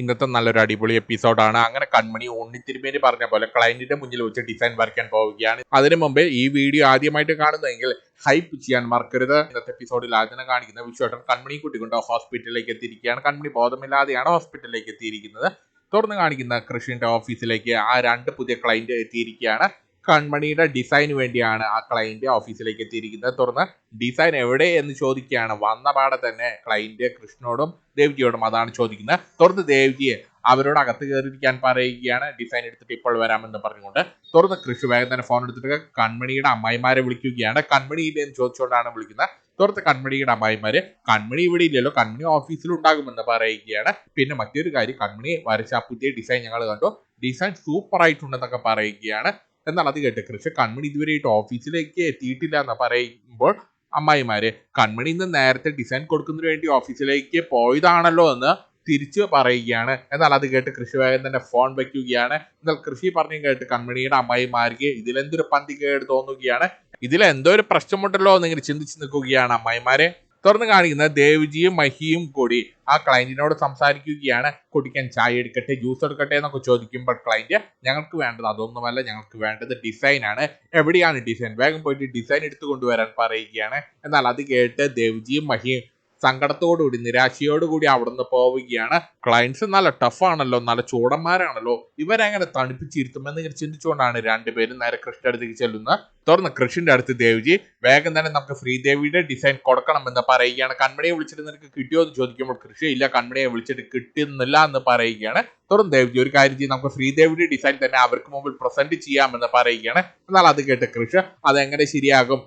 ഇന്നത്തെ നല്ലൊരു അടിപൊളി എപ്പിസോഡാണ്. അങ്ങനെ കൺമണി ഉണ്ണിത്തിരുമേനി പറഞ്ഞ പോലെ ക്ലയന്റിന്റെ മുന്നിൽ വെച്ച് ഡിസൈൻ വരയ്ക്കാൻ പോവുകയാണ്. അതിനു മുമ്പേ ഈ വീഡിയോ ആദ്യമായിട്ട് കാണുന്നതെങ്കിൽ ഹൈപ്പ് ചെയ്യാൻ മറക്കരുത്. ഇന്നത്തെ എപ്പിസോഡിൽ ആദ്യം കാണിക്കുന്ന വിശ്വാസം കൺമണി കുട്ടികൊണ്ട് ഹോസ്പിറ്റലിലേക്ക് എത്തിയിരിക്കുകയാണ്. കൺമണി ബോധമില്ലാതെയാണ് ഹോസ്പിറ്റലിലേക്ക് എത്തിയിരിക്കുന്നത്. തുറന്ന് കാണിക്കുന്ന കൃഷിന്റെ ഓഫീസിലേക്ക് ആ രണ്ട് പുതിയ ക്ലയന്റ് എത്തിയിരിക്കുകയാണ്. കൺമണിയുടെ ഡിസൈന് വേണ്ടിയാണ് ആ ക്ലയന്റ് ഓഫീസിലേക്ക് എത്തിയിരിക്കുന്നത്. തുറന്ന് ഡിസൈൻ എവിടെ എന്ന് ചോദിക്കുകയാണ്. വന്ന പാടെ തന്നെ ക്ലയന്റ് കൃഷ്ണനോടും ദേവ്ജിയോടും അതാണ് ചോദിക്കുന്നത്. തുറന്ന് ദേവ്ജിയെ അവരോട് അകത്ത് കയറിയിരിക്കാൻ പറയുകയാണ്. ഡിസൈൻ എടുത്തിട്ട് ഇപ്പോൾ വരാമെന്ന് പറഞ്ഞുകൊണ്ട്. തുറന്ന് കൃഷി വേഗം തന്നെ ഫോൺ എടുത്തിട്ട് കൺമണിയുടെ അമ്മായിമാരെ വിളിക്കുകയാണ്. കൺമണി ഇല്ലേ? എന്ന് ചോദിച്ചുകൊണ്ടാണ് വിളിക്കുന്നത്. തുറത്ത് കൺമണിയുടെ അമ്മായിമാര് കൺമണി ഇവിടെ ഇല്ലല്ലോ. കൺമണി ഓഫീസിൽ ഉണ്ടാകുമെന്ന് പറയുകയാണ്. പിന്നെ മറ്റൊരു കാര്യം കൺമണി വരച്ച പുതിയ ഡിസൈൻ ഞങ്ങൾ കണ്ടു. ഡിസൈൻ സൂപ്പർ ആയിട്ടുണ്ടെന്നൊക്കെ പറയുകയാണ്. എന്നാൽ അത് കേട്ട് പക്ഷെ കൺമണി ഇതുവരെയായിട്ട് ഓഫീസിലേക്ക് എത്തിയിട്ടില്ല എന്ന് പറയുമ്പോൾ അമ്മായിമാര് കൺമണി ഇന്ന് നേരത്തെ ഡിസൈൻ കൊടുക്കുന്നതിന് വേണ്ടി ഓഫീസിലേക്ക് പോയതാണല്ലോ എന്ന് തിരിച്ചു പറയുകയാണ്. എന്നാൽ അത് കേട്ട് കൃഷി വേഗം തന്നെ ഫോൺ വെക്കുകയാണ്. എന്നാൽ കൃഷി പറഞ്ഞു കേട്ട് കൺമണിയുടെ അമ്മായിമാർക്ക് ഇതിലെന്തൊരു പന്തി കേട് തോന്നുകയാണ് ഇതിലെന്തോ ഒരു പ്രശ്നമുണ്ടല്ലോ എന്ന് ഇങ്ങനെ ചിന്തിച്ച് നിൽക്കുകയാണ് അമ്മായിമാരെ. തുറന്നു കാണിക്കുന്നത് ദേവ്ജിയും മഹിയും കൂടി ആ ക്ലയന്റിനോട് സംസാരിക്കുകയാണ്. കുടിക്കാൻ ചായ എടുക്കട്ടെ ജ്യൂസ് എടുക്കട്ടെ എന്നൊക്കെ ചോദിക്കുമ്പോൾ ക്ലയന്റ് ഞങ്ങൾക്ക് വേണ്ടത് അതൊന്നുമല്ല ഞങ്ങൾക്ക് വേണ്ടത് ഡിസൈൻ ആണ്. എവിടെയാണ് ഡിസൈൻ വേഗം പോയിട്ട് ഡിസൈൻ എടുത്തു കൊണ്ടുവരാൻ പറയുകയാണ്. എന്നാൽ അത് കേട്ട് ദേവ്ജിയും മഹിയും സങ്കടത്തോടുകൂടി നിരാശയോടുകൂടി അവിടുന്ന് പോവുകയാണ്. ക്ലയൻസ് നല്ല ടഫാണല്ലോ നല്ല ചൂടന്മാരാണല്ലോ. ഇവരെങ്ങനെ തണുപ്പിച്ചിരുത്തുമെന്ന് ഇങ്ങനെ ചിന്തിച്ചുകൊണ്ടാണ് രണ്ടുപേരും നേരെ കൃഷ്ണ അടുത്തേക്ക് ചെല്ലുന്നത്. തുറന്ന് കൃഷിന്റെ അടുത്ത് ദേവിജി വേഗം തന്നെ നമുക്ക് ശ്രീദേവിയുടെ ഡിസൈൻ കൊടുക്കണം എന്ന് പറയുകയാണ്. കൺമണിയെ വിളിച്ചിട്ട് നിനക്ക് കിട്ടിയോ എന്ന് ചോദിക്കുമ്പോൾ കൃഷി ഇല്ല കൺമണിയെ വിളിച്ചിട്ട് കിട്ടുന്നില്ല എന്ന് പറയുകയാണ്. തുറന്ന് ദേവിജി ഒരു കാര്യം ചെയ്യും നമുക്ക് ശ്രീദേവിയുടെ ഡിസൈൻ തന്നെ അവർക്ക് മുമ്പിൽ പ്രസന്റ് ചെയ്യാമെന്ന് പറയുകയാണ്. എന്നാൽ അത് കേട്ട് കൃഷി അതെങ്ങനെ ശരിയാകും?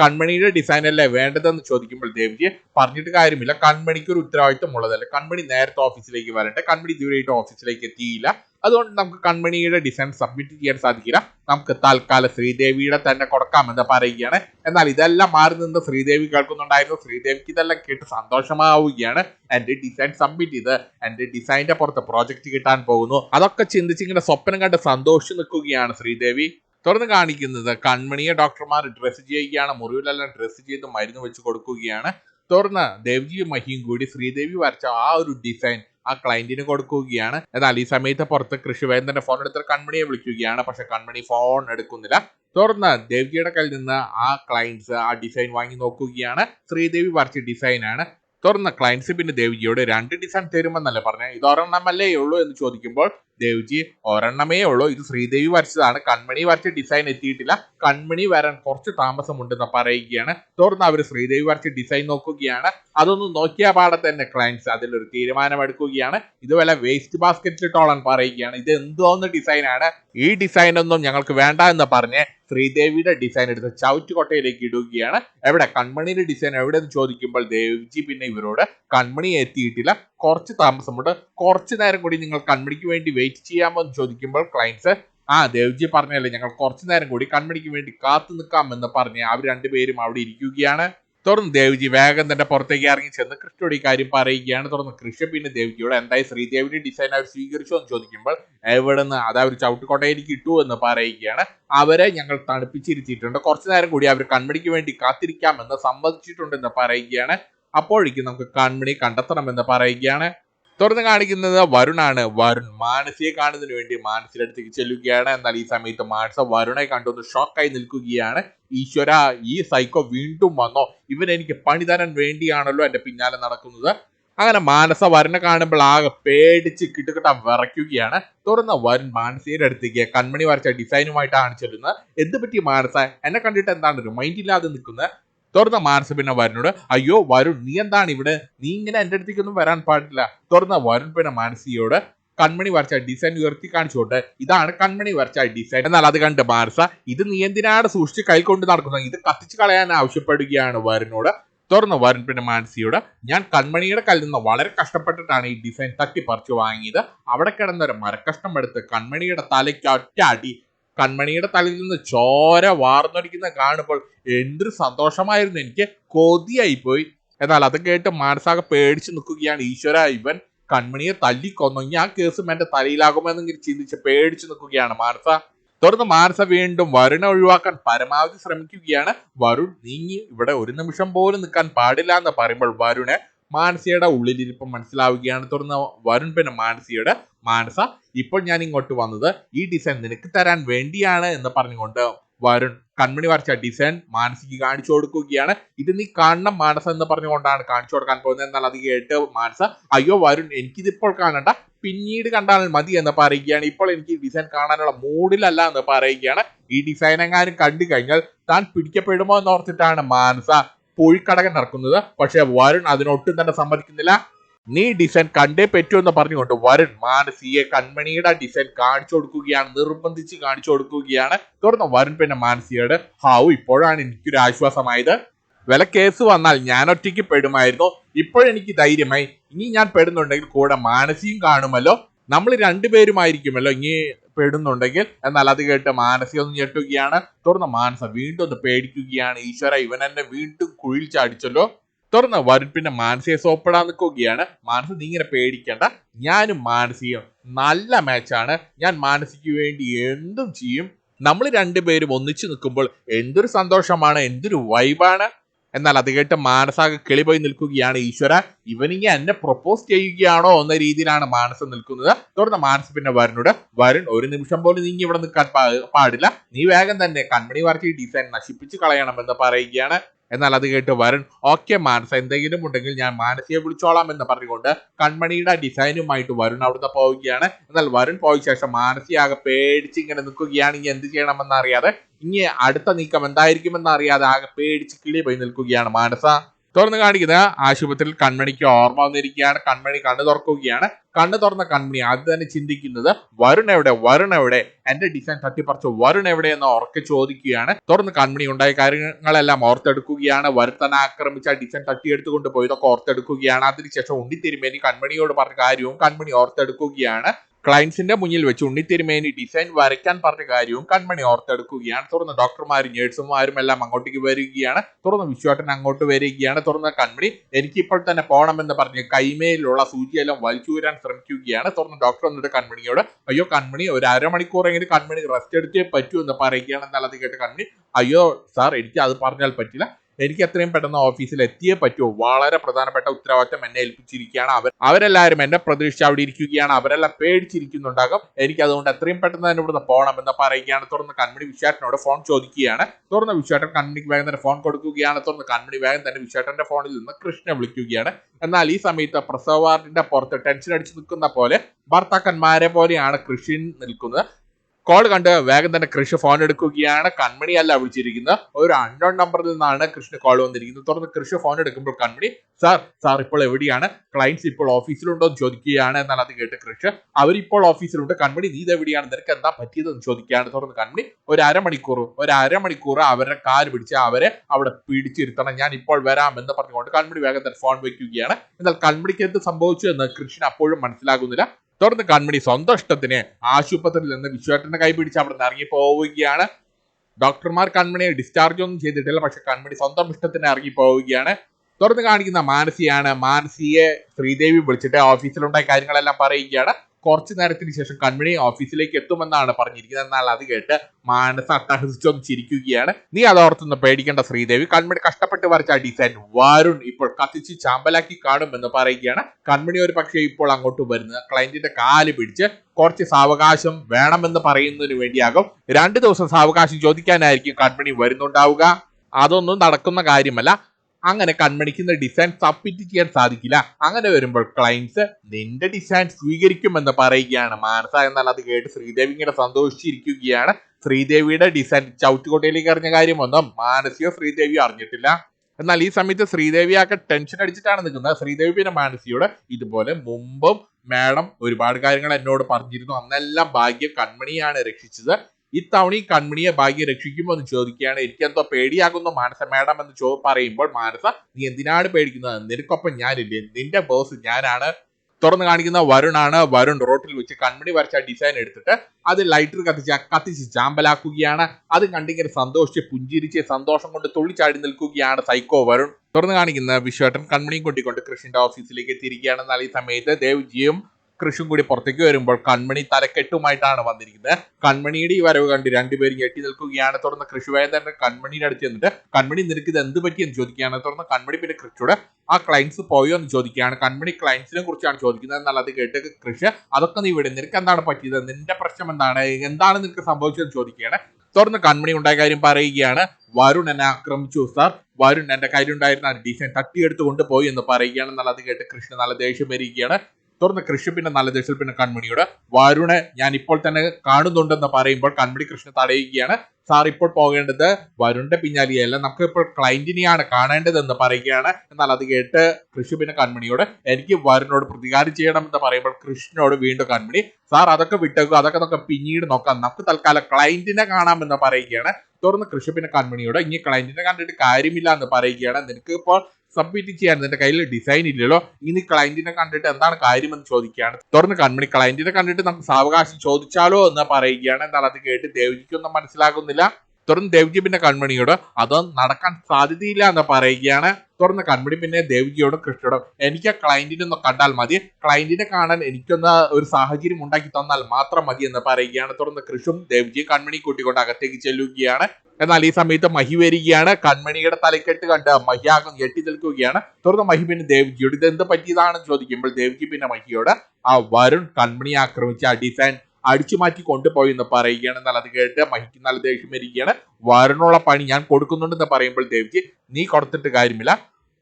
കൺമണിയുടെ ഡിസൈൻ അല്ലേ വേണ്ടതെന്ന് ചോദിക്കുമ്പോൾ ദേവിജി പറഞ്ഞിട്ട് കാര്യമില്ല. കൺമണിക്ക് ഒരു ഉത്തരവാദിത്വം ഉള്ളതല്ല. കൺമണി നേരത്തെ ഓഫീസിലേക്ക് വരട്ടെ. കൺമണി ഇതുവരെയായിട്ട് ഓഫീസിലേക്ക് എത്തിയില്ല. അതുകൊണ്ട് നമുക്ക് കൺമണിയുടെ ഡിസൈൻ സബ്മിറ്റ് ചെയ്യാൻ സാധിക്കില്ല. നമുക്ക് തൽക്കാലം ശ്രീദേവിയുടെ തന്നെ കൊടുക്കാമെന്ന് പറയുകയാണ്. എന്നാൽ ഇതെല്ലാം മാറി നിന്ന് ശ്രീദേവി കേൾക്കുന്നുണ്ടായിരുന്നു. ശ്രീദേവിക്ക് ഇതെല്ലാം കേട്ട് സന്തോഷമാവുകയാണ്. എന്റെ ഡിസൈൻ സബ്മിറ്റ് ചെയ്ത് എന്റെ ഡിസൈനിന്റെ പുറത്ത് പ്രോജക്റ്റ് കിട്ടാൻ പോകുന്നു. അതൊക്കെ ചിന്തിച്ചിങ്ങനെ സ്വപ്നം കണ്ട് സന്തോഷിച്ച് നിൽക്കുകയാണ് ശ്രീദേവി. തുറന്ന് കാണിക്കുന്നത് കൺമണിയെ ഡോക്ടർമാർ ഡ്രസ്സ് ചെയ്യുകയാണ് മുറിവിലെല്ലാം ഡ്രസ്സ് ചെയ്ത് മരുന്ന് വെച്ച് കൊടുക്കുകയാണ്. തുറന്ന് ദേവ്ജിയും മഹിയും കൂടി ശ്രീദേവി വരച്ച ആ ഒരു ഡിസൈൻ ആ ക്ലയന്റിന് കൊടുക്കുകയാണ്. എന്നാൽ ഈ സമയത്ത് പുറത്ത് കൃഷിവേന്ദ്രന്റെ ഫോൺ എടുത്ത് കൺമണിയെ വിളിക്കുകയാണ്. പക്ഷെ കൺമണി ഫോൺ എടുക്കുന്നില്ല. തുറന്ന് ദേവ്ജിയുടെ കയ്യിൽ നിന്ന് ആ ക്ലയൻസ് ആ ഡിസൈൻ വാങ്ങി നോക്കുകയാണ്. ശ്രീദേവി വരച്ച ഡിസൈനാണ് തുറന്ന ക്ലയൻസ് പിന്നെ ദേവ്ജിയോട് രണ്ട് ഡിസൈൻ തരുമെന്നല്ലേ പറഞ്ഞത് ഇത് ഒരെണ്ണമല്ലേ ഉള്ളൂ എന്ന് ചോദിക്കുമ്പോൾ ദേവ്ജി ഒരെണ്ണമേ ഉള്ളൂ. ഇത് ശ്രീദേവി വരച്ചതാണ്. കൺമണി വരച്ച ഡിസൈൻ എത്തിയിട്ടില്ല. കൺമണി വരാൻ കുറച്ച് താമസമുണ്ടെന്ന് പറയുകയാണ്. തുടർന്ന് അവർ ശ്രീദേവി വരച്ച ഡിസൈൻ നോക്കുകയാണ്. അതൊന്നും നോക്കിയ പാടെ തന്നെ ക്ലയൻസ് അതിലൊരു തീരുമാനമെടുക്കുകയാണ്. ഇതുപോലെ വേസ്റ്റ് ബാസ്ക്കറ്റിൽ ഇട്ടോളാൻ പറയുകയാണ്. ഇത് എന്തോന്ന് ഡിസൈനാണ് ഈ ഡിസൈനൊന്നും ഞങ്ങൾക്ക് വേണ്ട എന്ന് പറഞ്ഞ് ശ്രീദേവിയുടെ ഡിസൈൻ എടുത്ത് ചവിറ്റുകൊട്ടയിലേക്ക് ഇടുകയാണ്. എവിടെ? കൺമണിയുടെ ഡിസൈൻ എവിടെ എന്ന് ചോദിക്കുമ്പോൾ ദേവ്ജി പിന്നെ ഇവരോട് കൺമണി എത്തിയിട്ടില്ല. കുറച്ച് താമസമുണ്ട്. കുറച്ച് നേരം കൂടി നിങ്ങൾ കൺമണിക്ക് വേണ്ടി വെയിറ്റ് ചെയ്യാമോ എന്ന് ചോദിക്കുമ്പോൾ ക്ലയൻസ് ആ ദേവ്ജി പറഞ്ഞല്ലേ ഞങ്ങൾ കുറച്ച് നേരം കൂടി കൺമണിക്ക് വേണ്ടി കാത്തു നിൽക്കാമെന്ന് പറഞ്ഞ് അവർ രണ്ടുപേരും അവിടെ ഇരിക്കുകയാണ്. തുറന്ന് ദേവ്ജി വേഗം തന്നെ പുറത്തേക്ക് ഇറങ്ങി ചെന്ന് കൃഷ്ണയോട് ഈ കാര്യം പറയുകയാണ്. തുടർന്ന് കൃഷ്ണ പിന്നെ ദേവ്ജിയോട് എന്തായി ശ്രീദേവിന്റെ ഡിസൈൻ അവർ സ്വീകരിച്ചു എന്ന് ചോദിക്കുമ്പോൾ എവിടെ നിന്ന് അത് അവർ എനിക്ക് ഇട്ടു എന്ന് പറയുകയാണ്. അവരെ ഞങ്ങൾ തണുപ്പിച്ചിരുത്തിയിട്ടുണ്ട്. കുറച്ചു നേരം കൂടി അവർ കൺമണിക്ക് വേണ്ടി കാത്തിരിക്കാമെന്ന് സമ്മതിച്ചിട്ടുണ്ടെന്ന് പറയുകയാണ്. അപ്പോഴേക്കും നമുക്ക് കൺമണി കണ്ടെത്തണമെന്ന് പറയുകയാണ്. തുറന്ന് കാണിക്കുന്നത് വരുണാണ്. വരുൺ മാനസിയെ കാണുന്നതിന് വേണ്ടി മാനസിന്റെ അടുത്തേക്ക് ചെല്ലുകയാണ്. എന്നാൽ ഈ സമയത്ത് മാനസ വരുണെ കണ്ടൊന്ന് ഷോക്കായി നിൽക്കുകയാണ്. ഈശ്വര ഈ സൈക്കോ വീണ്ടും വന്നോ? ഇവൻ എനിക്ക് പണി തരാൻ വേണ്ടിയാണല്ലോ എന്റെ പിന്നാലെ നടക്കുന്നത്. അങ്ങനെ മാനസ വരുണെ കാണുമ്പോൾ ആകെ പേടിച്ച് കിട്ടുകിട്ട വിറയ്ക്കുകയാണ്. തുറന്ന വരുൺ മാനസിയുടെ അടുത്തേക്ക് കൺമണി വരച്ച ഡിസൈനുമായിട്ടാണ് ചെല്ലുന്നത്. എന്ത് പറ്റി മാനസ? എന്നെ കണ്ടിട്ട് എന്താണ് ഒരു മൈൻഡ് ഇല്ലാതെ നിൽക്കുന്നത്? തുറന്ന മാനസ പിന്നെ വരുണോട് അയ്യോ വരുൺ നീ എന്താണ് ഇവിടെ? നീ ഇങ്ങനെ എന്റെ അടുത്തേക്കൊന്നും വരാൻ പാടില്ല. തുറന്ന വരുൺ പിന്നെ മാനസിയോട് കൺമണി വരച്ച ഡിസൈൻ ഉയർത്തി കാണിച്ചോട്ടെ. ഇതാണ് കൺമണി വരച്ച ഡിസൈൻ. എന്നാൽ അത് കണ്ട് മാനസ ഇത് നീ എന്തിനാണ് സൂക്ഷിച്ച് കൈ കൊണ്ട് നടക്കുന്നത്? ഇത് കത്തിച്ച് കളയാൻ ആവശ്യപ്പെടുകയാണ്. വരുണോട് തുറന്ന് വരുൺ പിന്നെ മാനസിയോട് ഞാൻ കൺമണിയുടെ കയ്യിൽ നിന്ന് വളരെ കഷ്ടപ്പെട്ടിട്ടാണ് ഈ ഡിസൈൻ തട്ടിപ്പറിച്ചു വാങ്ങിയത്. അവിടെ കിടന്നൊരു മരക്കഷ്ടം എടുത്ത് കൺമണിയുടെ തലയ്ക്ക് ഒറ്റ അടി കൺമണിയുടെ തലയിൽ നിന്ന് ചോര വാർന്നൊലിക്കുന്ന കാണുമ്പോൾ എന്തൊരു സന്തോഷമായിരുന്നു. എനിക്ക് കൊതിയായി പോയി എന്നാൽ അത് കേട്ട് മാനസാകെ പേടിച്ചു നിൽക്കുകയാണ് ഈശ്വര ഇവൻ കൺമണിയെ തല്ലിക്കൊന്നു. ഞാൻ കേസും എന്റെ തലയിലാകുമെന്ന് ചിന്തിച്ച് പേടിച്ചു നിൽക്കുകയാണ് മാനസ. തുടർന്ന് മാനസ വീണ്ടും വരുണ ഒഴിവാക്കാൻ പരമാവധി ശ്രമിക്കുകയാണ്. വരുൺ നീങ്ങി ഇവിടെ ഒരു നിമിഷം പോലും നിൽക്കാൻ പാടില്ല എന്ന് പറയുമ്പോൾ വരുണ് മാനസികയുടെ ഉള്ളിലിരിപ്പം മനസ്സിലാവുകയാണ്. തുടർന്ന് വരുൺ പിന്നെ മാനസികയുടെ മാനസ. ഇപ്പോൾ ഞാൻ ഇങ്ങോട്ട് വന്നത് ഈ ഡിസൈൻ നിനക്ക് തരാൻ വേണ്ടിയാണ് എന്ന് പറഞ്ഞുകൊണ്ട് വരുൺ കൺമണി വരച്ച ഡിസൈൻ മാനസിക്ക് കാണിച്ചു കൊടുക്കുകയാണ്. ഇത് നീ കാണണം മാനസ എന്ന് പറഞ്ഞുകൊണ്ടാണ് കാണിച്ചു കൊടുക്കാൻ പോകുന്നത്. എന്നാൽ അത് കേട്ട് മാനസ അയ്യോ വരുൺ എനിക്കിതിപ്പോൾ കാണണ്ട. പിന്നീട് കണ്ടാൽ മതി എന്ന് പറയുകയാണ്. ഇപ്പോൾ എനിക്ക് ഡിസൈൻ കാണാനുള്ള മൂഡിലല്ല എന്ന് പറയുകയാണ്. ഈ ഡിസൈൻ എങ്ങാനും കണ്ടു കഴിഞ്ഞാൽ താൻ പിടിക്കപ്പെടുമോ എന്ന് ഓർത്തിട്ടാണ് മാനസ പൂഴിക്കടകൻ നടക്കുന്നത്. പക്ഷെ വരുൺ അതിനൊട്ടും തന്നെ സമ്മതിക്കുന്നില്ല. നീ ഡിസൈൻ കണ്ടേ പറ്റൂ എന്ന് പറഞ്ഞുകൊണ്ട് വരുൺ മാനസിയെ കൺമണിയുടെ ഡിസൈൻ കാണിച്ചു കൊടുക്കുകയാണ് നിർബന്ധിച്ച് കാണിച്ചു കൊടുക്കുകയാണ്. തുടർന്ന് വരുൺ പിന്നെ മാനസിയോട് ഹാവു ഇപ്പോഴാണ് എനിക്കൊരു ആശ്വാസമായത്. വില കേസ് വന്നാൽ ഞാൻ ഒറ്റയ്ക്ക് പെടുമായിരുന്നു. ഇപ്പോഴെനിക്ക് ധൈര്യമായി. ഇനി ഞാൻ പെടുന്നുണ്ടെങ്കിൽ കൂടെ മാനസിയും കാണുമല്ലോ. നമ്മൾ രണ്ടുപേരുമായിരിക്കുമല്ലോ ഇനി പെടുന്നുണ്ടെങ്കിൽ. എന്നാൽ അത് കേട്ട് മാനസി ഒന്ന് ഞെട്ടുകയാണ്. തുടർന്ന് മാനസ വീണ്ടും ഒന്ന് പേടിക്കുകയാണ്. ഈശ്വര ഇവൻ എന്നെ വീണ്ടും കുഴിച്ചടിച്ചല്ലോ ചാടിച്ചല്ലോ. തുടർന്ന് വരുൺ പിന്നെ മാനസിയെ സോപ്പിടാൻ നിൽക്കുകയാണ്. മാനസ നീ ഇങ്ങനെ പേടിക്കേണ്ട. ഞാനും മാനസിയും നല്ല മാച്ചാണ് ഞാൻ മാനസിക്ക് വേണ്ടി എന്തും ചെയ്യും. നമ്മൾ രണ്ടുപേരും ഒന്നിച്ചു നിൽക്കുമ്പോൾ എന്തൊരു സന്തോഷമാണ് എന്തൊരു വൈബാണ് എന്നാൽ അത് കേട്ട് മാനസാകെ കിളിപോയി നിൽക്കുകയാണ് ഈശ്വര. ഇവനിങ്ങ എന്നെ പ്രൊപ്പോസ് ചെയ്യുകയാണോ എന്ന രീതിയിലാണ് മാനസ നിൽക്കുന്നത്. തുടർന്ന് മാനസ പിന്നെ വരുണോട് വരുൺ ഒരു നിമിഷം പോലും നീ ഇവിടെ നിൽക്കാൻ പാടില്ല. നീ വേഗം തന്നെ കൺമണി വരച്ച് ഈ ഡിസൈൻ നശിപ്പിച്ച് കളയണമെന്ന് പറയുകയാണ്. എന്നാൽ അത് കേട്ട് വരുൺ ഓക്കെ മാനസ എന്തെങ്കിലും ഉണ്ടെങ്കിൽ ഞാൻ മാനസിയെ വിളിച്ചോളാം എന്ന് പറഞ്ഞുകൊണ്ട് കൺമണിയുടെ ഡിസൈനുമായിട്ട് വരുൺ അവിടുന്ന് പോവുകയാണ്. എന്നാൽ വരുൺ പോയ ശേഷം മാനസിയാകെ പേടിച്ച് ഇങ്ങനെ നിൽക്കുകയാണ്. ഇനി എന്ത് ചെയ്യണമെന്ന് അറിയാതെ ഇനി അടുത്ത നീക്കം എന്തായിരിക്കുമെന്ന് അറിയാതെ ആകെ പേടിച്ച് കിളി പോയി നിൽക്കുകയാണ് മാനസ. തുറന്ന് കാണിക്കുന്ന ആശുപത്രിയിൽ കൺമണിക്ക് ഓർമ്മ വന്നിരിക്കുകയാണ്. കൺമണി കണ്ണു തുറക്കുകയാണ്. കണ്ണു തുറന്ന കൺമണി അത് തന്നെ ചിന്തിക്കുന്നത് വരുൺ എവിടെ? വരുൺ എവിടെ? എന്റെ ഡിസൈൻ തട്ടിപ്പറിച്ച് വരുൺ എവിടെ എന്ന് ഉറക്കെ ചോദിക്കുകയാണ്. തുറന്ന് കൺമണി ഉണ്ടായ കാര്യങ്ങളെല്ലാം ഓർത്തെടുക്കുകയാണ്. വരുത്തൻ ആക്രമിച്ച ഡിസൈൻ തട്ടിയെടുത്തുകൊണ്ട് പോയതൊക്കെ ഓർത്തെടുക്കുകയാണ്. അതിനുശേഷം ഉണ്ണിത്തിരുമേനി കൺമണിയോട് പറഞ്ഞ കാര്യവും കൺമണി ഓർത്തെടുക്കുകയാണ്. ക്ലയൻസിന്റെ മുന്നിൽ വെച്ച് ഉണ്ണിത്തിരുമേനി ഡിസൈൻ വരയ്ക്കാൻ പറഞ്ഞ കാര്യവും കൺമണി ഓർത്തെടുക്കുകയാണ്. തുറന്ന് ഡോക്ടർമാരും നേഴ്സുമാരും എല്ലാം അങ്ങോട്ടേക്ക് വരികയാണ്. തുറന്ന് വിശ്വാട്ടൻ അങ്ങോട്ട് വരികയാണ്. തുറന്ന് കൺമണി എനിക്ക് ഇപ്പോൾ തന്നെ പോകണമെന്ന് പറഞ്ഞ് കൈമേലുള്ള സൂചിയെല്ലാം വലിച്ചൂരാൻ ശ്രമിക്കുകയാണ്. തുറന്ന് ഡോക്ടർ എന്നിട്ട് കൺമണിയോട് അയ്യോ കൺമണി ഒരു അരമണിക്കൂറെങ്കിലും കൺമണി റെസ്റ്റ് എടുത്തേ പറ്റൂ എന്ന് പറയുകയാണ്. എന്നാൽ അത് കേട്ട് കൺമണി അയ്യോ സാർ എനിക്ക് അത് പറഞ്ഞാൽ പറ്റില്ല. എനിക്ക് എത്രയും പെട്ടെന്ന് ഓഫീസിൽ എത്തിയേ പറ്റുമോ വളരെ പ്രധാനപ്പെട്ട ഉത്തരവാദിത്തം എന്നെ ഏൽപ്പിച്ചിരിക്കുകയാണ് അവർ. അവരെല്ലാവരും എന്നെ പ്രതീക്ഷിച്ച് അവിടെ ഇരിക്കുകയാണ്. അവരെല്ലാം പേടിച്ചിരിക്കുന്നുണ്ടാകും. എനിക്ക് അതുകൊണ്ട് എത്രയും പെട്ടെന്ന് തന്നെ ഇവിടുന്ന് പോകണമെന്ന് പറയുകയാണ്. തുറന്ന് കൺമണി വിശ്വാട്ടനോട് ഫോൺ ചോദിക്കുകയാണ്. തുറന്ന് വിശ്വാട്ടൻ കൺമണിക്ക് വേഗം തന്നെ ഫോൺ കൊടുക്കുകയാണ്. തുറന്ന് കൺമണി വേഗം തന്നെ വിശ്വാട്ടന്റെ ഫോണിൽ നിന്ന് കൃഷ്ണനെ വിളിക്കുകയാണ്. എന്നാൽ ഈ സമയത്ത് പ്രസവ വാർഡിന്റെ പുറത്ത് ടെൻഷൻ അടിച്ച് നിൽക്കുന്ന പോലെ ഭർത്താക്കന്മാരെ പോലെയാണ് കൃഷി നിൽക്കുന്നത്. കോൾ കണ്ട് വേഗം തന്നെ കൃഷി ഫോൺ എടുക്കുകയാണ്. കൺമണി അല്ല വിളിച്ചിരിക്കുന്നത്. ഒരു അൺനോൺ നമ്പറിൽ നിന്നാണ് കൃഷ്ണ കോൾ വന്നിരിക്കുന്നത്. തുടർന്ന് കൃഷി ഫോൺ എടുക്കുമ്പോൾ കൺമണി സാർ സാർ ഇപ്പോൾ എവിടെയാണ്? ക്ലയൻസ് ഇപ്പോൾ ഓഫീസിലുണ്ടോ എന്ന് ചോദിക്കുകയാണ് എന്നാൽ അത് കേട്ട് കൃഷ്. അവരിപ്പോൾ ഓഫീസിലുണ്ട് കൺമണി നീ എവിടെയാണ്? നിനക്ക് എന്താ പറ്റിയതെന്ന് ചോദിക്കുകയാണ്. തുടർന്ന് കൺമണി ഒരു അരമണിക്കൂർ ഒരു അരമണിക്കൂർ അവരുടെ കാൽ പിടിച്ച് അവരെ അവിടെ പിടിച്ചിരുത്തണം. ഞാൻ ഇപ്പോൾ വരാം എന്ന് പറഞ്ഞുകൊണ്ട് കൺമണി വേഗം തന്നെ ഫോൺ വയ്ക്കുകയാണ്. എന്നാൽ കൺമണിക്ക് എന്ത് സംഭവിച്ചു എന്ന് കൃഷ്ണൻ അപ്പോഴും മനസ്സിലാകുന്നില്ല. തുടർന്ന് കൺമണി സ്വന്തം ഇഷ്ടത്തിന് ആശുപത്രിയിൽ നിന്ന് വിശ്വേട്ടന്റെ കൈ പിടിച്ച് അവിടെ നിന്ന് ഇറങ്ങി പോവുകയാണ്. ഡോക്ടർമാർ കൺമണിയെ ഡിസ്ചാർജ് ഒന്നും ചെയ്തിട്ടില്ല പക്ഷെ കൺമണി സ്വന്തം ഇഷ്ടത്തിന് ഇറങ്ങി പോവുകയാണ്. തുടർന്ന് കാണിക്കുന്ന മാനസിയാണ്. മാനസിയെ ശ്രീദേവി വിളിച്ചിട്ട് ഓഫീസിലുണ്ടായ കാര്യങ്ങളെല്ലാം പറയുകയാണ്. കുറച്ചു നേരത്തിന് ശേഷം കൺമണി ഓഫീസിലേക്ക് എത്തുമെന്നാണ് പറഞ്ഞിരിക്കുന്നത്. എന്നാൽ അത് കേട്ട് മാനസ അട്ടഹസിച്ചൊന്ന് ചിരിക്കുകയാണ്. നീ അതോർത്തൊന്ന് പേടിക്കേണ്ട ശ്രീദേവി. കൺമണി കഷ്ടപ്പെട്ട് വരച്ച ഡിസൈൻ വരുൺ ഇപ്പോൾ കത്തിച്ച് ചാമ്പലാക്കി കാണുമെന്ന് പറയുകയാണ്. കൺമണി ഒരു പക്ഷേ ഇപ്പോൾ അങ്ങോട്ട് വരുന്നത്. ക്ലയന്റിന്റെ കാൽ പിടിച്ച് കുറച്ച് സാവകാശം വേണമെന്ന് പറയുന്നതിന് വേണ്ടിയാകും. രണ്ടു ദിവസം സാവകാശം ചോദിക്കാനായിരിക്കും കൺമണി വരുന്നുണ്ടാവുക. അതൊന്നും നടക്കുന്ന കാര്യമല്ല. അങ്ങനെ കൺമണിക്കുന്ന ഡിസൈൻ സബ്മിറ്റ് ചെയ്യാൻ സാധിക്കില്ല. അങ്ങനെ വരുമ്പോൾ ക്ലയൻസ് നിന്റെ ഡിസൈൻ സ്വീകരിക്കുമെന്ന് പറയുകയാണ്. മാനസ എന്നാൽ അത് കേട്ട് ശ്രീദേവി ഇങ്ങനെ സന്തോഷിച്ചിരിക്കുകയാണ്. ശ്രീദേവിയുടെ ഡിസൈൻ ചവിട്ടുകൊട്ടയിലേക്ക് അറിഞ്ഞ കാര്യമൊന്നും മാനസിയോ ശ്രീദേവിയോ അറിഞ്ഞിട്ടില്ല. എന്നാൽ ഈ സമയത്ത് ശ്രീദേവിയാകെ ടെൻഷൻ അടിച്ചിട്ടാണ് നിൽക്കുന്നത്. ശ്രീദേവി പിന്നെ മാനസിയോട് ഇതുപോലെ മുമ്പും മാഡം ഒരുപാട് കാര്യങ്ങൾ എന്നോട് പറഞ്ഞിരുന്നു. അന്നെല്ലാം ഭാഗ്യം കൺമണിയാണ് രക്ഷിച്ചത്. ഇത്തവണ ഈ കൺമണിയെ ഭാഗ്യം രക്ഷിക്കുമോ എന്ന് ചോദിക്കുകയാണ്. എനിക്ക് എന്തോ പേടിയാകുന്നു മാനസ മാഡം എന്ന് ചോ പറയുമ്പോൾ മാനസ നീ എന്തിനാണ് പേടിക്കുന്നത്? നിനക്കൊപ്പം ഞാനില്ലേ? നിന്റെ ബോസ് ഞാനാണ്. തുറന്ന് കാണിക്കുന്ന വരുണാണ്. വരുൺ റോട്ടിൽ വെച്ച് കൺമണി വരച്ച ഡിസൈൻ എടുത്തിട്ട് അത് ലൈറ്റർ കത്തിച്ച് കത്തിച്ച് ചാമ്പലാക്കുകയാണ് അത് കണ്ടിങ്ങനെ സന്തോഷിച്ച് പുഞ്ചിരിച്ച് സന്തോഷം കൊണ്ട് തുള്ളിച്ചാടി നിൽക്കുകയാണ് സൈക്കോ വരുൺ. തുറന്ന് കാണിക്കുന്ന വിശ്വേട്ടൻ കൺമണിയും കൊണ്ടിക്കൊണ്ട് കൃഷ്ണന്റെ ഓഫീസിലേക്ക് എത്തിയിരിക്കുകയാണ്. എന്നാൽ ഈ സമയത്ത് ദേവ്ജിയും കൃഷും കൂടി പുറത്തേക്ക് വരുമ്പോൾ കൺമണി തലക്കെട്ടുമായിട്ടാണ് വന്നിരിക്കുന്നത്. കൺമണിയുടെ ഈ വരവ് കണ്ട് രണ്ടുപേരും ഞെട്ടി നിൽക്കുകയാണ്. തുടർന്ന് കൃഷിവേദൻ തന്നെ കൺമണിയുടെ അടുത്ത് ചെന്നിട്ട് കൺമണി നിനക്ക് ഇത് എന്ത് പറ്റിയെന്ന് ചോദിക്കുകയാണ്. തുടർന്ന് കൺമണി പിന്നെ കൃഷിയോട് ആ ക്ലയൻസ് പോയോ? എന്ന് ചോദിക്കുകയാണ്. കൺമണി ക്ലയൻസിനെ കുറിച്ചാണ് ചോദിക്കുന്നത്. എന്നുള്ളത് കേട്ട് കൃഷി അതൊക്കെ നീ വിടും. നിനക്ക് എന്താണ് പറ്റിയത്? നിന്റെ പ്രശ്നം എന്താണ്? എന്താണ് നിനക്ക് സംഭവിച്ചതെന്ന് ചോദിക്കുകയാണ്. തുടർന്ന് കൺമണി ഉണ്ടായ കാര്യം പറയുകയാണ്. വരുൺ എന്നെ ആക്രമിച്ചു സാർ വരുൺ എന്റെ കയ്യിലുണ്ടായിരുന്ന ഡിസൈൻ തട്ടിയെടുത്ത് കൊണ്ടുപോയി എന്ന് പറയുകയാണ്. എന്നുള്ളത് കേട്ട് കൃഷ്ണ നല്ല ദേഷ്യം വരികയാണ്. തുടർന്ന് കൃഷ്ണ പിന്നെ നല്ല ദേശത്തിൽ പിന്നെ കൺമണിയോട് വരുണ് ഞാൻ ഇപ്പോൾ തന്നെ കാണുന്നുണ്ടെന്ന് പറയുമ്പോൾ കൺമണി കൃഷ്ണ തടയുകയാണ്. സാർ ഇപ്പോൾ പോകേണ്ടത് വരുണിന്റെ പിന്നാലെയല്ല. നമുക്ക് ഇപ്പോൾ ക്ലൈന്റിനെയാണ് കാണേണ്ടതെന്ന് പറയുകയാണ്. എന്നാൽ അത് കേട്ട് കൃഷി പിന്നെ കൺമണിയോട് എനിക്ക് വരുണിനോട് പ്രതികാരം ചെയ്യണം എന്ന് പറയുമ്പോൾ കൃഷ്ണനോട് വീണ്ടും കൺമണി സാർ അതൊക്കെ വിട്ടേക്കും. അതൊക്കെ നമുക്ക് പിന്നീട് നോക്കാം. നമുക്ക് തൽക്കാലം ക്ലൈന്റിനെ കാണാമെന്ന് പറയുകയാണ്. തുടർന്ന് കൃഷി പിന്നെ കൺമണിയോട് ഇനി ക്ലൈന്റിനെ കണ്ടിട്ട് കാര്യമില്ല എന്ന് പറയുകയാണ്. നിനക്ക് ഇപ്പോൾ സബ്മിറ്റ് ചെയ്യാൻ എന്റെ കയ്യിൽ ഡിസൈൻ ഇല്ലല്ലോ. ഇനി ക്ലയന്റിനെ കണ്ടിട്ട് എന്താണ് കാര്യമെന്ന് ചോദിക്കുകയാണ്. തുടർന്ന് കൺമണി ക്ലയന്റിനെ കണ്ടിട്ട് നമുക്ക് സാവകാശം ചോദിച്ചാലോ എന്ന് പറയുകയാണ്. എന്നാൽ അത് കേട്ട് ദേവ്ജിക്കൊന്നും മനസ്സിലാകുന്നില്ല. തുടർന്ന് പിന്നെ കൺമണിയോട് അത് നടക്കാൻ സാധ്യതയില്ല എന്ന് പറയുകയാണ്. തുടർന്ന് കൺമണി പിന്നെ ദേവികയോടും കൃഷ്ണയോടും. എനിക്ക് ആ ക്ലയന്റിനെ ഒന്ന് കണ്ടാൽ മതി. ക്ലയന്റിനെ കാണാൻ എനിക്കൊന്ന് ഒരു സാഹചര്യം ഉണ്ടാക്കി തന്നാൽ മാത്രം മതി എന്ന് പറയുകയാണ്. തുറന്ന് കൃഷും ദേവജിയും കൺമണി കൂട്ടിക്കൊണ്ട് അകത്തേക്ക് ചെല്ലുകയാണ്. എന്നാൽ ഈ സമയത്ത് മഹി വരികയാണ്. കൺമണിയുടെ തലക്കെട്ട് കണ്ട് മഹിയാകം ഞെട്ടി നിൽക്കുകയാണ്. തുടർന്ന് മഹി പിന്നെ ദേവിജിയോട് എന്ത് പറ്റിയതാണെന്ന് ചോദിക്കുമ്പോൾ ദേവിജി പിന്നെ മഹിയോട് ആ വരുൺ കൺമണി ആക്രമിച്ച ഡിസൈൻ അടിച്ചു മാറ്റി കൊണ്ടുപോയി എന്ന് പറയുകയാണ്. എന്നാൽ അത് കേട്ട് മഹിക്ക് നല്ല ദേഷ്യം വരികയാണ്. വരനുള്ള പണി ഞാൻ കൊടുക്കുന്നുണ്ടെന്ന് പറയുമ്പോൾ ദേവ്ജി നീ കൊടുത്തിട്ട് കാര്യമില്ല.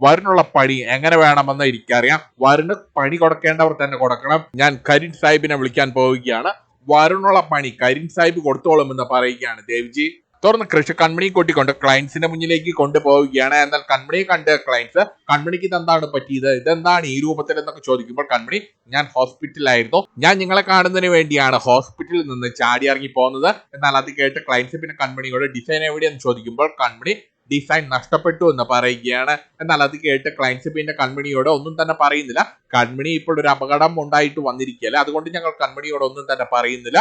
വരനുള്ള പണി എങ്ങനെ വേണമെന്ന് എനിക്കറിയാം. വരന് പണി കൊടുക്കേണ്ടവർ തന്നെ കൊടുക്കണം. ഞാൻ കരീൻ സാഹിബിനെ വിളിക്കാൻ പോവുകയാണ്. വരുണുള്ള പണി കരീൻ സാഹിബ് കൊടുത്തോളും എന്ന് പറയുകയാണ് ദേവ്ജി. തുടർന്ന് കൃഷി കൺമണി കൂട്ടിക്കൊണ്ട് ക്ലയൻസിന്റെ മുന്നിലേക്ക് കൊണ്ടുപോവുകയാണ്. എന്നാൽ കൺമണിയെ കണ്ട് ക്ലയൻസ് കൺമണിക്ക് ഇതെന്താണ് പറ്റിയത്? ഇതെന്താണ് ഈ രൂപത്തിൽ എന്നൊക്കെ ചോദിക്കുമ്പോൾ കൺമണി ഞാൻ ഹോസ്പിറ്റലിലായിരുന്നു ഞാൻ നിങ്ങളെ കാണുന്നതിന് വേണ്ടിയാണ് ഹോസ്പിറ്റലിൽ നിന്ന് ചാടി ഇറങ്ങി പോകുന്നത്. എന്നാൽ അത് കേട്ട് ക്ലയൻസ് പിന്നെ കൺമണിയോട് ഡിസൈൻ എവിടെയെന്ന്? ചോദിക്കുമ്പോൾ കൺമണി ഡിസൈൻ നഷ്ടപ്പെട്ടു എന്ന് പറയുകയാണ്. എന്നാൽ അത് കേട്ട് ക്ലയൻസ് പിന്നെ കൺമണിയോട് ഒന്നും തന്നെ പറയുന്നില്ല. കൺമണി ഇപ്പോൾ ഒരു അപകടം ഉണ്ടായിട്ട് വന്നിരിക്കുകയല്ലേ? അതുകൊണ്ട് ഞങ്ങൾ കൺമണിയോട് ഒന്നും തന്നെ പറയുന്നില്ല.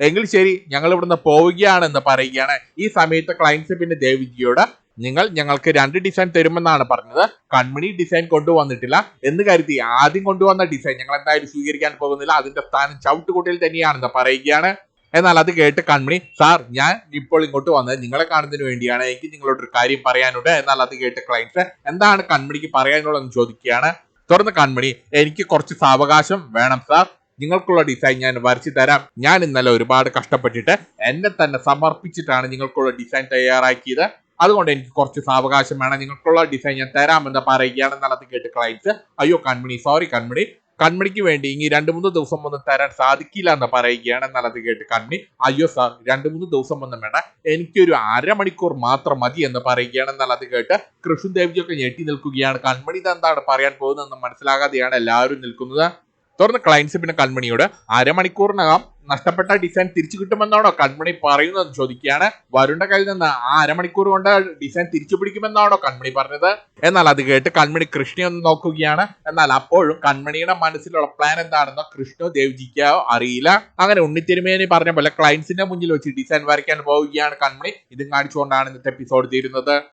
എങ്കിൽ ശരി ഞങ്ങൾ ഇവിടുന്ന് പോവുകയാണെന്ന് പറയുകയാണ്. ഈ സമയത്ത് ക്ലയൻസ് പിന്നെ ദേവിജിയോട് നിങ്ങൾ ഞങ്ങൾക്ക് രണ്ട് ഡിസൈൻ തരുമെന്നാണ് പറഞ്ഞത്. കൺമണി ഡിസൈൻ കൊണ്ടുവന്നിട്ടില്ല. എന്ന് കരുതി ആദ്യം കൊണ്ടുവന്ന ഡിസൈൻ ഞങ്ങൾ എന്തായാലും സ്വീകരിക്കാൻ പോകുന്നില്ല. അതിന്റെ സ്ഥാനം ചവിട്ടുകുട്ടിയിൽ തന്നെയാണെന്ന് പറയുകയാണ്. എന്നാൽ അത് കേട്ട് കൺമണി സാർ ഞാൻ ഇപ്പോൾ ഇങ്ങോട്ട് വന്നത് നിങ്ങളെ കാണുന്നതിന് വേണ്ടിയാണ്. എനിക്ക് നിങ്ങളോട് ഒരു കാര്യം പറയാനുണ്ട്. എന്നാൽ അത് കേട്ട് ക്ലയൻസ് എന്താണ് കൺമണിക്ക് പറയാനുള്ളതെന്ന് ചോദിക്കുകയാണ്. തുറന്ന് കൺമണി എനിക്ക് കുറച്ച് സാവകാശം വേണം സാർ. നിങ്ങൾക്കുള്ള ഡിസൈൻ ഞാൻ വരച്ചു തരാം. ഞാൻ ഇന്നലെ ഒരുപാട് കഷ്ടപ്പെട്ടിട്ട് എന്നെ തന്നെ സമർപ്പിച്ചിട്ടാണ് നിങ്ങൾക്കുള്ള ഡിസൈൻ തയ്യാറാക്കിയത്. അതുകൊണ്ട് എനിക്ക് കുറച്ച് സാവകാശം വേണം. നിങ്ങൾക്കുള്ള ഡിസൈൻ ഞാൻ തരാമെന്ന് പറയുകയാണ് എന്നുള്ളത് കേട്ട് ക്ലയൻസ് അയ്യോ കൺമണി സോറി കൺമണി. കൺമണിക്ക് വേണ്ടി ഇനി രണ്ട് മൂന്ന് ദിവസം ഒന്നും തരാൻ സാധിക്കില്ല എന്ന് പറയുകയാണ് എന്നുള്ളത് കേട്ട് കൺമണി. അയ്യോ സാർ രണ്ട് മൂന്ന് ദിവസം ഒന്നും വേണ്ട. എനിക്കൊരു അരമണിക്കൂർ മാത്രം മതി എന്ന് പറയുകയാണ് എന്നുള്ളത് കേട്ട് കൃഷ്ണൻ ദേവിജിയൊക്കെ ഞെട്ടി നിൽക്കുകയാണ്. കൺമണി ഇത് എന്താണ് പറയാൻ പോകുന്നതെന്ന് മനസ്സിലാകാതെയാണ് എല്ലാവരും നിൽക്കുന്നത്. തുടർന്ന് ക്ലയൻസ് പിന്നെ കൺമണിയോട് അരമണിക്കൂറിനകം നഷ്ടപ്പെട്ട ഡിസൈൻ തിരിച്ചു കിട്ടുമെന്നാണോ കൺമണി പറയുന്നത് ചോദിക്കുകയാണ്. വരുണ്ട കയ്യിൽ നിന്ന് ആ അരമണിക്കൂർ കൊണ്ട് ഡിസൈൻ തിരിച്ചു പിടിക്കുമെന്നാണോ കൺമണി പറഞ്ഞത്? എന്നാൽ അത് കേട്ട് കൺമണി കൃഷ്ണയെ ഒന്ന് നോക്കുകയാണ്. എന്നാൽ അപ്പോഴും കൺമണിയുടെ മനസ്സിലുള്ള പ്ലാൻ എന്താണെന്നോ കൃഷ്ണോ ദേവ്ജിക്കോ അറിയില്ല. അങ്ങനെ ഉണ്ണിത്തിരുമേനി പറഞ്ഞ പോലെ ക്ലയൻസിന്റെ മുന്നിൽ വെച്ച് ഡിസൈൻ വരയ്ക്കാൻ പോവുകയാണ് കൺമണി. ഇതും കാണിച്ചുകൊണ്ടാണ് ഇന്നത്തെ എപ്പിസോഡ് തീരുന്നത്.